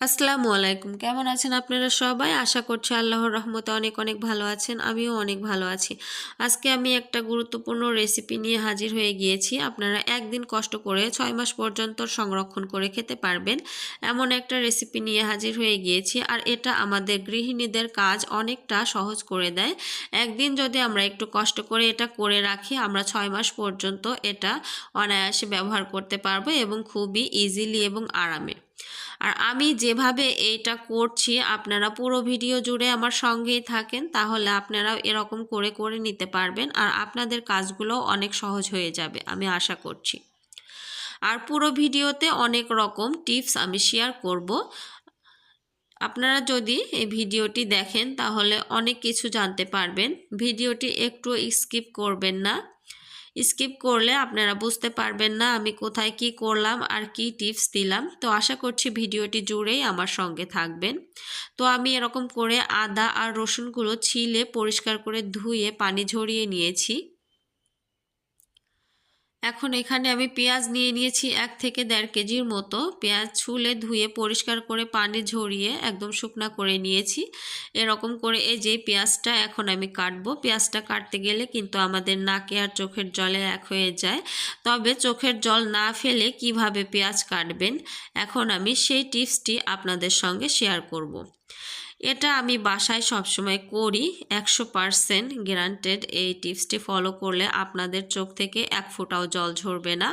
আসসালামু আলাইকুম। কেমন আছেন আপনারা সবাই? আশা করছি আল্লাহর রহমতে অনেক অনেক ভালো আছেন। আমিও অনেক ভালো আছি। আজকে আমি একটা গুরুত্বপূর্ণ রেসিপি নিয়ে হাজির হয়ে গিয়েছি। আপনারা একদিন কষ্ট করে ছয় মাস পর্যন্ত সংরক্ষণ করে খেতে পারবেন। এমন একটা রেসিপি নিয়ে হাজির হয়ে গিয়েছি আর এটা আমাদের গৃহিণীদের কাজ অনেকটা সহজ করে দেয়। একদিন যদি আমরা একটু কষ্ট করে এটা করে রাখি, আমরা ছয় মাস পর্যন্ত এটা অনায়াসে ব্যবহার করতে পারব এবং খুবই ইজিলি এবং আরামে। আর আমি যেভাবে এইটা করছি, আপনারা পুরো ভিডিও জুড়ে আমার সঙ্গেই থাকেন, তাহলে আপনারা এরকম করে করে নিতে পারবেন আর আপনাদের কাজগুলো অনেক সহজ হয়ে যাবে, আমি আশা করছি। আর পুরো ভিডিওতে অনেক রকম টিপস আমি শেয়ার করব। আপনারা যদি এই ভিডিওটি দেখেন, তাহলে অনেক কিছু জানতে পারবেন। ভিডিওটি একটু স্কিপ করবেন না। স্কিপ করলে আপনারা বুঝতে পারবেন না আমি কোথায় কি করলাম আর কি টিপস দিলাম। তো আশা করছি ভিডিওটি জুড়েই আমার সঙ্গে থাকবেন। তো আমি এরকম করে আদা আর রসুনগুলো ছিলে পরিষ্কার করে ধুয়ে পানি ঝরিয়ে নিয়েছি। এখন এখানে আমি পেঁয়াজ নিয়ে নিয়েছি এক থেকে দেড় কেজির মতো। পেঁয়াজ ছুলে ধুয়ে পরিষ্কার করে পানি ঝরিয়ে একদম শুকনা করে নিয়েছি। এরকম করে এই যে পেঁয়াজটা এখন আমি কাটবো। পেঁয়াজটা কাটতে গেলে কিন্তু আমাদের নাকে আর চোখের জলে এক হয়ে যায়। তবে চোখের জল না ফেলে কীভাবে পেঁয়াজ কাটবেন? এখন আমি সেই টিপসটি আপনাদের সঙ্গে শেয়ার করব। এটা আমি বাসায় সবসময় করি, একশো পারসেন্ট গ্যারান্টেড এই টিপসটি ফলো করলে আপনাদের চোখ থেকে এক ফোঁটাও জল ঝরবে না।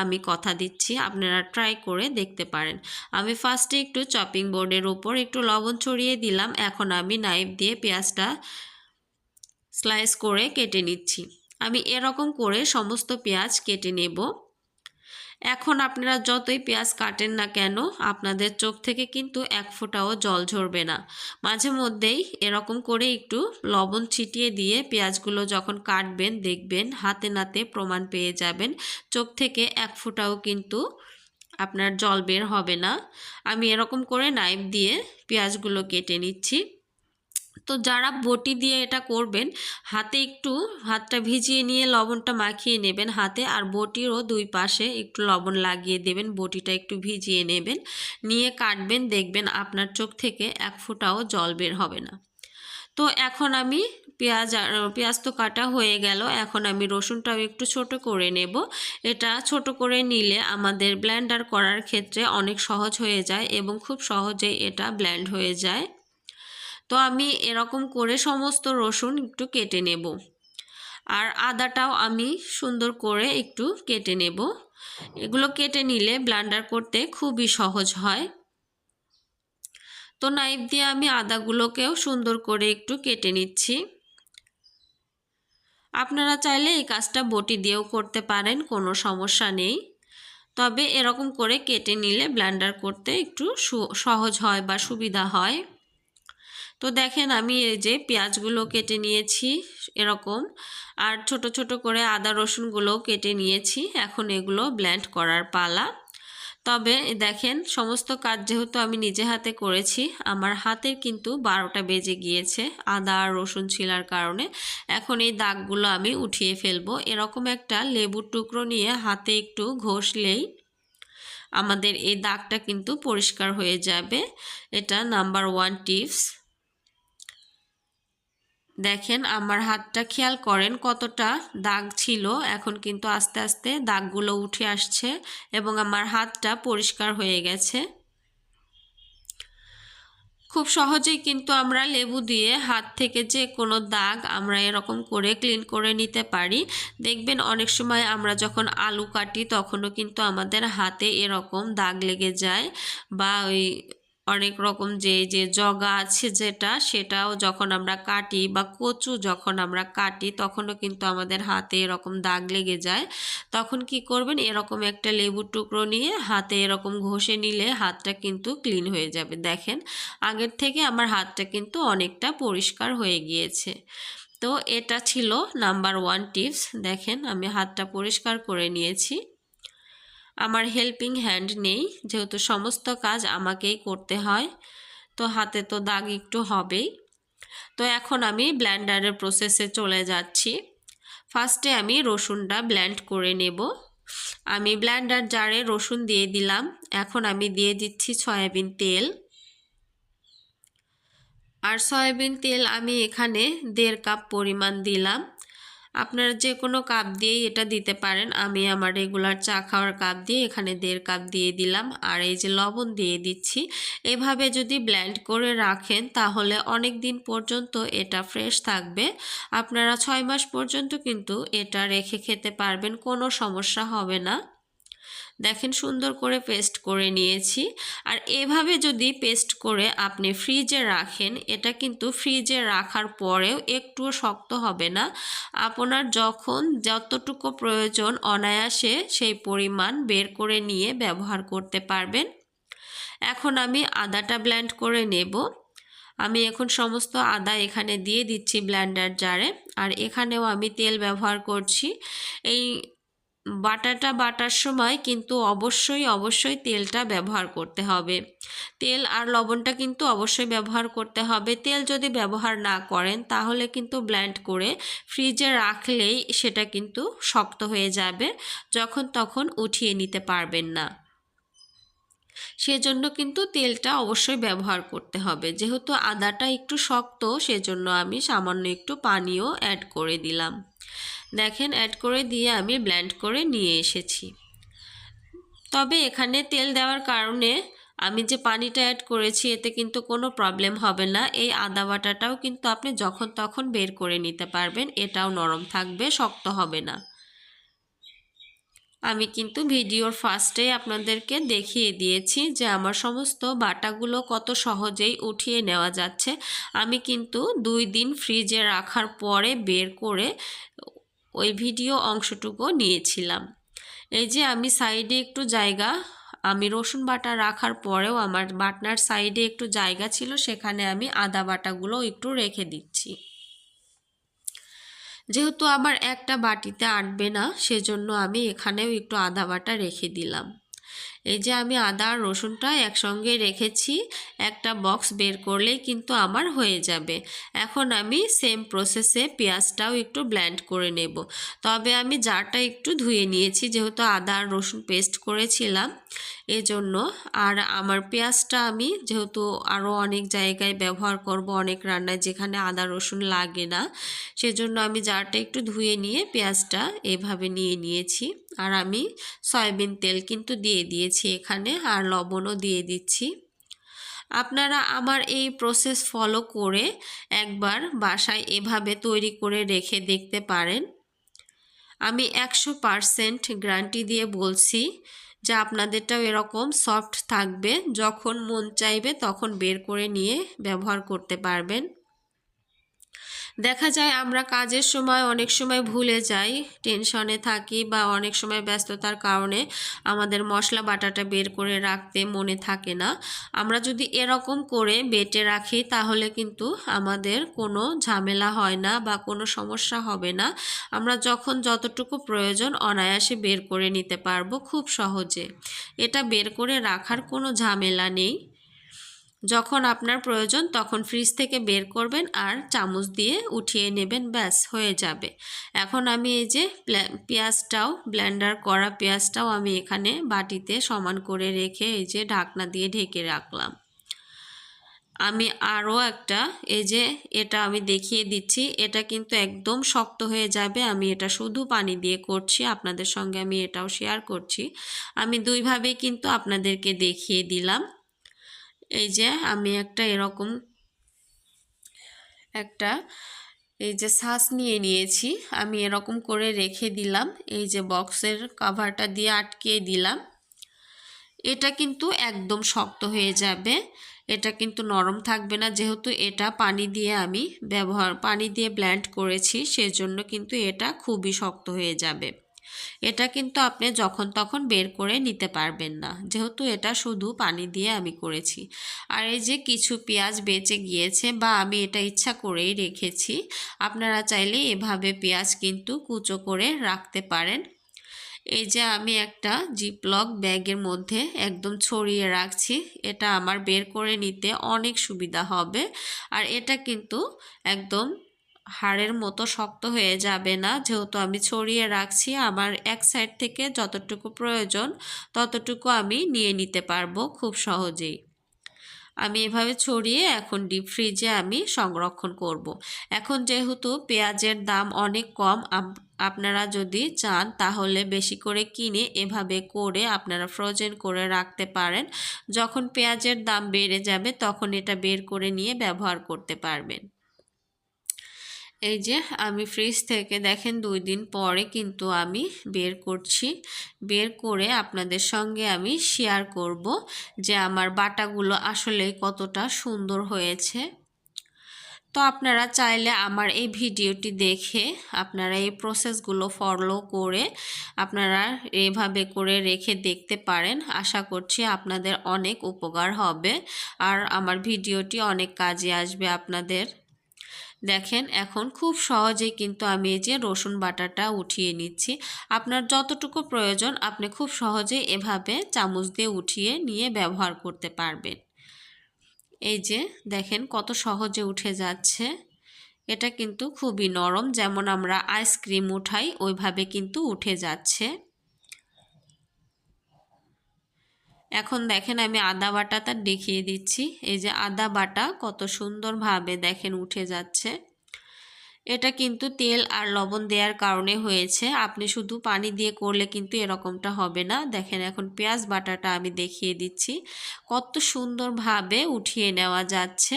আমি কথা দিচ্ছি, আপনারা ট্রাই করে দেখতে পারেন। আমি ফার্স্টে একটু চপিং বোর্ডের উপর একটু লবণ ছড়িয়ে দিলাম, এখন আমি নাইফ দিয়ে পেঁয়াজটা স্লাইস করে কেটে নিচ্ছি। আমি এরকম করে সমস্ত পেঁয়াজ কেটে নেব। এখন আপনারা যতই পেঁয়াজ কাটেন না কেন, আপনাদের চোখ থেকে কিন্তু এক ফোঁটাও জল ঝরবে না। মাঝে মধ্যেই এরকম করে একটু লবণ ছিটিয়ে দিয়ে পেঁয়াজগুলো যখন কাটবেন, দেখবেন হাতে নাতে প্রমাণ পেয়ে যাবেন। চোখ থেকে এক ফোঁটাও কিন্তু আপনার জল বের হবে না। আমি এরকম করে নাইফ দিয়ে পেঁয়াজগুলো কেটে নিচ্ছি। তো যারা বটি দিয়ে এটা করবেন, হাতে একটু হাতটা ভিজিয়ে নিয়ে লবণটা মাখিয়ে নেবেন হাতে আর বটিরও দুই পাশে একটু লবণ লাগিয়ে দেবেন, বটিটা একটু ভিজিয়ে নেবেন, নিয়ে কাটবেন, দেখবেন আপনার চোখ থেকে এক ফোঁটাও জল বের হবে না। তো এখন আমি পেঁয়াজ পেঁয়াজ তো কাটা হয়ে গেল, এখন আমি রসুনটাও একটু ছোট করে নেব। এটা ছোট করে নিলে আমাদের ব্ল্যান্ডার করার ক্ষেত্রে অনেক সহজ হয়ে যায় এবং খুব সহজেই এটা ব্ল্যান্ড হয়ে যায়। তো আমি এরকম করে সমস্ত রসুন একটু কেটে নেব। আর আদাটাও আমি সুন্দর করে একটু কেটে নেব। এগুলো কেটে নিলে ব্লান্ডার করতে খুবই সহজ হয়। তো নাইফ দিয়ে আমি আদাগুলোকেও সুন্দর করে একটু কেটে নিচ্ছি। আপনারা চাইলে এই কাজটা বটি দিয়েও করতে পারেন, কোনো সমস্যা নেই। তবে এরকম করে কেটে নিলে ব্লান্ডার করতে একটু সহজ হয় বা সুবিধা হয়। তো দেখেন আমি এই যে পেঁয়াজগুলো কেটে নিয়েছি এরকম, আর ছোট ছোট করে আদা রসুনগুলোও কেটে নিয়েছি, এখন এগুলো ব্ল্যান্ড করার পালা। তবে দেখেন সমস্ত কাজ যেহেতু আমি নিজে হাতে করেছি, আমার হাতের কিন্তু বারোটা বেজে গিয়েছে, আদা আর রসুন ছিলার কারণে। এখন এই দাগগুলো আমি উঠিয়ে ফেলব। এরকম একটা লেবুর টুকরো নিয়ে হাতে একটু ঘষলেই আমাদের এই দাগটা কিন্তু পরিষ্কার হয়ে যাবে। এটা নাম্বার ওয়ান টিপস দেখেন, আমার হাতটা খেয়াল করেন কতটা দাগ ছিল। এখন কিন্তু আস্তে আস্তে দাগগুলো উঠে আসছে এবং আমার হাতটা পরিষ্কার হয়ে গেছে। খুব সহজেই কিন্তু আমরা লেবু দিয়ে হাত থেকে যে কোনো দাগ আমরা এরকম করে ক্লিন করে নিতে পারি। দেখবেন, অনেক সময় আমরা যখন আলু কাটি তখনও কিন্তু আমাদের হাতে এরকম দাগ লেগে যায় বা ওই অনেক রকম যে যে জগা আছে যেটা, সেটাও যখন আমরা কাটি বা কচু যখন আমরা কাটি, তখনও কিন্তু আমাদের হাতে এরকম দাগ লেগে যায়। তখন কি করবেন? এরকম একটা লেবুর টুকরো নিয়ে হাতে এরকম ঘষে নিলে হাতটা কিন্তু ক্লিন হয়ে যাবে। দেখেন, আগের থেকে আমার হাতটা কিন্তু অনেকটা পরিষ্কার হয়ে গিয়েছে। তো এটা ছিল নাম্বার ওয়ান টিপস। দেখেন, আমি হাতটা পরিষ্কার করে নিয়েছি। আমার হেল্পিং হ্যান্ড নেই, যেহেতু সমস্ত কাজ আমাকেই করতে হয়, তো হাতে তো দাগ একটু হবেই। তো এখন আমি ব্ল্যান্ডারের প্রসেসে চলে যাচ্ছি। ফার্স্টে আমি রসুনটা ব্ল্যান্ড করে নেব। আমি ব্ল্যান্ডার জারে রসুন দিয়ে দিলাম। এখন আমি দিয়ে দিচ্ছি সয়াবিন তেল। আর সয়াবিন তেল আমি এখানে দেড় কাপ পরিমাণ দিলাম। আপনারা যে কোনো কাপ দিয়েই এটা দিতে পারেন। আমি আমার রেগুলার চা খাওয়ার কাপ দিয়ে এখানে দেড় কাপ দিয়ে দিলাম। আর এই যে লবণ দিয়ে দিচ্ছি, এভাবে যদি ব্ল্যান্ড করে রাখেন তাহলে অনেক দিন পর্যন্ত এটা ফ্রেশ থাকবে। আপনারা ছয় মাস পর্যন্ত কিন্তু এটা রেখে খেতে পারবেন, কোনো সমস্যা হবে না। দেখেন সুন্দর করে পেস্ট করে নিয়েছি। আর এভাবে যদি পেস্ট করে আপনি ফ্রিজে রাখেন, এটা কিন্তু ফ্রিজে রাখার পরেও একটুও শক্ত হবে না। আপনার যখন যতটুকু প্রয়োজন অনায়াসে সেই পরিমাণ বের করে নিয়ে ব্যবহার করতে পারবেন। এখন আমি আদাটা ব্ল্যান্ড করে নেব। আমি এখন সমস্ত আদা এখানে দিয়ে দিচ্ছি ব্ল্যান্ডার জারে আর এখানেও আমি তেল ব্যবহার করছি। এই বাটাটা বাটার সময় কিন্তু অবশ্যই অবশ্যই তেলটা ব্যবহার করতে হবে। তেল আর লবণটা কিন্তু অবশ্যই ব্যবহার করতে হবে। তেল যদি ব্যবহার না করেন, তাহলে কিন্তু ব্ল্যান্ড করে ফ্রিজে রাখলেই সেটা কিন্তু শক্ত হয়ে যাবে, যখন তখন উঠিয়ে নিতে পারবেন না। সেজন্য কিন্তু তেলটা অবশ্যই ব্যবহার করতে হবে। যেহেতু আদাটা একটু শক্ত, সেজন্য আমি সামান্য একটু পানিও অ্যাড করে দিলাম। দেখেন অ্যাড করে দিয়ে আমি ব্ল্যান্ড করে নিয়ে এসেছি। তবে এখানে তেল দেওয়ার কারণে আমি যে পানিটা অ্যাড করেছি, এতে কিন্তু কোনো প্রবলেম হবে না। এই আদা বাটাটাও কিন্তু আপনি যখন তখন বের করে নিতে পারবেন, এটাও নরম থাকবে, শক্ত হবে না। আমি কিন্তু ভিডিওর ফার্স্টেই আপনাদেরকে দেখিয়ে দিয়েছি যে আমার সমস্ত বাটাগুলো কত সহজেই উঠিয়ে নেওয়া যাচ্ছে। আমি কিন্তু দুই দিন ফ্রিজে রাখার পরে বের করে ওই ভিডিও অংশটুকু নিয়েছিলাম। এই যে আমি সাইডে একটু জায়গা, আমি রসুন বাটা রাখার পরেও আমার বাটনার সাইডে একটু জায়গা ছিল, সেখানে আমি আদা বাটাগুলো একটু রেখে দিচ্ছি। যেহেতু আমার একটা বাটিতে আটবে না, সেজন্য আমি এখানেও একটু আদা বাটা রেখে দিলাম। এই যে আমি আদা আর রসুনটা একসঙ্গে রেখেছি, একটা বক্স বের করলেই কিন্তু আমার হয়ে যাবে। এখন আমি সেম প্রসেসে পেঁয়াজটাও একটু ব্ল্যান্ড করে নেব। তবে আমি জারটা একটু ধুয়ে নিয়েছি, যেহেতু আদা আর রসুন পেস্ট করেছিলাম। এজন্য। আর আমার পেঁয়াজটা আমি যেহেতু আরও অনেক জায়গায় ব্যবহার করব, অনেক রান্নায় যেখানে আদা, রসুন লাগে না, সেজন্য আমি জারটা একটু ধুয়ে নিয়ে পেঁয়াজটা এভাবে নিয়ে নিয়েছি। আর আমি সয়াবিন তেল কিন্তু দিয়ে দিয়েছি এখানে, আর লবণও দিয়ে দিচ্ছি। আপনারা আমার এই প্রসেস ফলো করে একবার বাসায় এভাবে তৈরি করে রেখে দেখতে পারেন। আমি একশো পারসেন্ট গ্যারান্টি দিয়ে বলছি যে আপনাদেরটাও এরকম সফট থাকবে, যখন মন চাইবে তখন বের করে নিয়ে ব্যবহার করতে পারবেন। দেখা যায় আমরা কাজের সময় অনেক সময় ভুলে যাই, টেনশনে থাকি বা অনেক সময় ব্যস্ততার কারণে আমাদের মশলা বাটাটা বের করে রাখতে মনে থাকে না। আমরা যদি এরকম করে বেটে রাখি তাহলে কিন্তু আমাদের কোনো ঝামেলা হয় না বা কোনো সমস্যা হবে না। আমরা যখন যতটুকু প্রয়োজন অনায়াসে বের করে নিতে পারব খুব সহজে। এটা বের করে রাখার কোনো ঝামেলা নেই। যখন আপনার প্রয়োজন তখন ফ্রিজ থেকে বের করবেন আর চামচ দিয়ে উঠিয়ে নেবেন, ব্যাস, হয়ে যাবে। এখন আমি এই যে পেঁয়াজটাও ব্লেন্ডার করা পেঁয়াজটাও আমি এখানে বাটিতে সমান করে রেখে এই যে ঢাকনা দিয়ে ঢেকে রাখলাম। আমি আরও একটা, এই যে এটা আমি দেখিয়ে দিচ্ছি, এটা কিন্তু একদম শক্ত হয়ে যাবে। আমি এটা শুধু পানি দিয়ে করছি, আপনাদের সঙ্গে আমি এটাও শেয়ার করছি। আমি দুইভাবে কিন্তু আপনাদেরকে দেখিয়ে দিলাম। এই যে আমি একটা এরকম একটা এই যে শ্বাস নিয়ে নিয়েছি। আমি এরকম করে রেখে দিলাম। এই যে বক্সের কাভারটা দিয়ে আটকে দিলাম। এটা কিন্তু একদম শক্ত হয়ে যাবে। এটা কিন্তু নরম থাকবে না। যেহেতু এটা পানি দিয়ে আমি ব্যবহার, পানি দিয়ে ব্ল্যান্ড করেছি, সেজন্য কিন্তু এটা খুবই শক্ত হয়ে যাবে। এটা কিন্তু আপনি যখন তখন বের করে নিতে পারবেন না। যেহেতু এটা শুধু পানি দিয়ে আমি করেছি। আর এই যে কিছু পেঁয়াজ বেঁচে গিয়েছে বা আমি এটা ইচ্ছা করেই রেখেছি, আপনারা চাইলে এভাবে পেঁয়াজ কিন্তু কুচো করে রাখতে পারেন। এই যে আমি একটা জিপলক ব্যাগের মধ্যে একদম ছড়িয়ে রাখছি। এটা আমার বের করে নিতে অনেক সুবিধা হবে। আর এটা কিন্তু একদম হাড়ের মতো শক্ত হয়ে যাবে না। যেহেতু আমি ছড়িয়ে রাখছি, আমার এক সাইড থেকে যতটুকু প্রয়োজন ততটুকু আমি নিয়ে নিতে পারব খুব সহজেই। আমি এভাবে ছড়িয়ে এখন ডিপ ফ্রিজে আমি সংরক্ষণ করব। এখন যেহেতু পেঁয়াজের দাম অনেক কম আপনারা যদি চান তাহলে বেশি করে কিনে এভাবে করে আপনারা ফ্রোজেন করে রাখতে পারেন। যখন পেঁয়াজের দাম বেড়ে যাবে তখন এটা বের করে নিয়ে ব্যবহার করতে পারবেন। এই যে আমি ফ্রিজ থেকে দেখেন দুই দিন পরে কিন্তু আমি বের করছি। বের করে আপনাদের সঙ্গে আমি শেয়ার করব যে আমার বাটাগুলো আসলে কতটা সুন্দর হয়েছে। তো আপনারা চাইলে আমার এই ভিডিওটি দেখে আপনারা এই প্রসেসগুলো ফলো করে আপনারা এভাবে করে রেখে দেখতে পারেন। আশা করছি আপনাদের অনেক উপকার হবে। আর আমার ভিডিওটি অনেক কাজে আসবে আপনাদের। দেখেন, এখন খুব সহজেই কিন্তু আমি এই যে রসুন বাটাটা উঠিয়ে নিচ্ছি। আপনার যতটুকু প্রয়োজন, আপনি খুব সহজেই এভাবে চামচ দিয়ে উঠিয়ে নিয়ে ব্যবহার করতে পারবেন। এই যে দেখেন কত সহজে উঠে যাচ্ছে। এটা কিন্তু খুবই নরম, যেমন আমরা আইসক্রিম উঠাই, ওইভাবে কিন্তু উঠে যাচ্ছে। এখন দেখেন আমি আদা বাটাটা দেখিয়ে দিচ্ছি। এই যে আদা বাটা কত সুন্দরভাবে দেখেন উঠে যাচ্ছে। এটা কিন্তু তেল আর লবণ দেওয়ার কারণে হয়েছে। আপনি শুধু পানি দিয়ে করলে কিন্তু এরকমটা হবে না। দেখেন এখন পেঁয়াজ বাটাটা আমি দেখিয়ে দিচ্ছি। কত সুন্দরভাবে উঠিয়ে নেওয়া যাচ্ছে।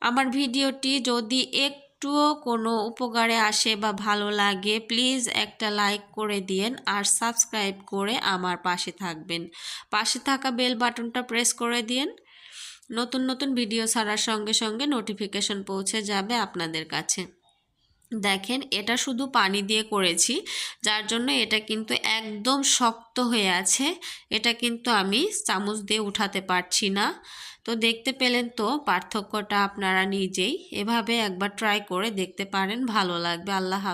আমার ভিডিওটি যদি এক একটুও কোনো উপকারে আসে বা ভালো লাগে প্লিজ একটা লাইক করে দিয়েন আর সাবস্ক্রাইব করে আমার পাশে থাকবেন। পাশে থাকা বেল বাটনটা প্রেস করে দিয়েন। নতুন নতুন ভিডিও ছাড়ার সঙ্গে সঙ্গে নোটিফিকেশন পৌঁছে যাবে আপনাদের কাছে। দেখেন, এটা শুধু পানি দিয়ে করেছি, যার জন্য এটা কিন্তু একদম শক্ত হয়ে আছে। এটা কিন্তু আমি চামচ দিয়ে উঠাতে পারছি না। তো দেখতে পেলেন তো, পার্থক্যটা আপনারা নিজেই এভাবে একবার ট্রাই করে দেখতে পারেন, ভালো লাগবে। আল্লাহ হাফিজ।